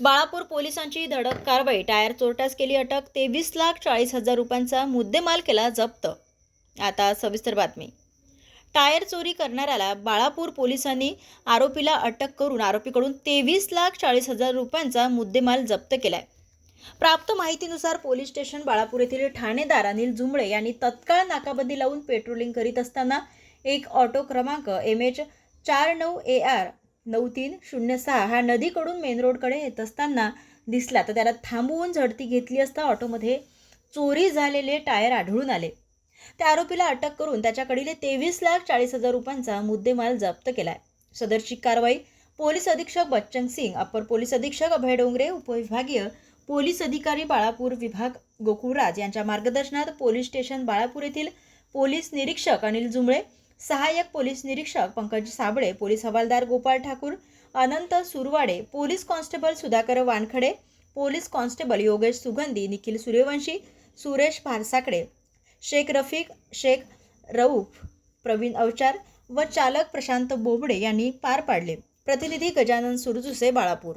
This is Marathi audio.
बाळापूर पोलिसांची धडक कारवाई. टायर चोरट्यास केली अटक. तेवीस लाख चाळीस हजार रुपयांचा मुद्देमाल केला जप्त. आता सविस्तर बातमी. टायर चोरी करणाऱ्याला बाळापूर पोलिसांनी आरोपीला अटक करून आरोपीकडून तेवीस लाख चाळीस हजार रुपयांचा मुद्देमाल जप्त केलाय. प्राप्त माहितीनुसार पोलीस स्टेशन बाळापूर येथील ठाणेदार अनिल जुंबळे यांनी तत्काळ नाकाबंदी लावून पेट्रोलिंग करीत असताना एक ऑटो क्रमांक एम एच चार नऊ ए आर नऊ तीन शून्य सहा हा नदीकडून मेन रोडकडे येत असताना दिसला. तर त्याला थांबवून झडती घेतली असता ऑटोमध्ये चोरी झालेले टायर आढळून आले. त्या आरोपीला अटक करून त्याच्याकडील तेवीस लाख चाळीस हजार रुपयांचा मुद्देमाल जप्त केला आहे सदरची कारवाई पोलीस अधीक्षक बच्चन सिंग अप्पर पोलीस अधीक्षक अभय डोंगरे उपविभागीय पोलीस अधिकारी बाळापूर विभाग गोकुळराज यांच्या मार्गदर्शनात पोलीस स्टेशन बाळापूर येथील पोलीस निरीक्षक अनिल जुंबळे सहाय्यक पोलीस निरीक्षक पंकज साबळे पोलीस हवालदार Gopal Thakur Anant Surwade police constable Sudhakar Wankhede police constable Yogesh Sugandhi Nikhil Suryavanshi Suresh फारसाकडे Shaikh Rafiq Shaikh Rauf Pravin Avchar व चालक प्रशांत बोबडे यांनी पार पाडले. प्रतिनिधी गजानन सुरजुसे बाळापूर.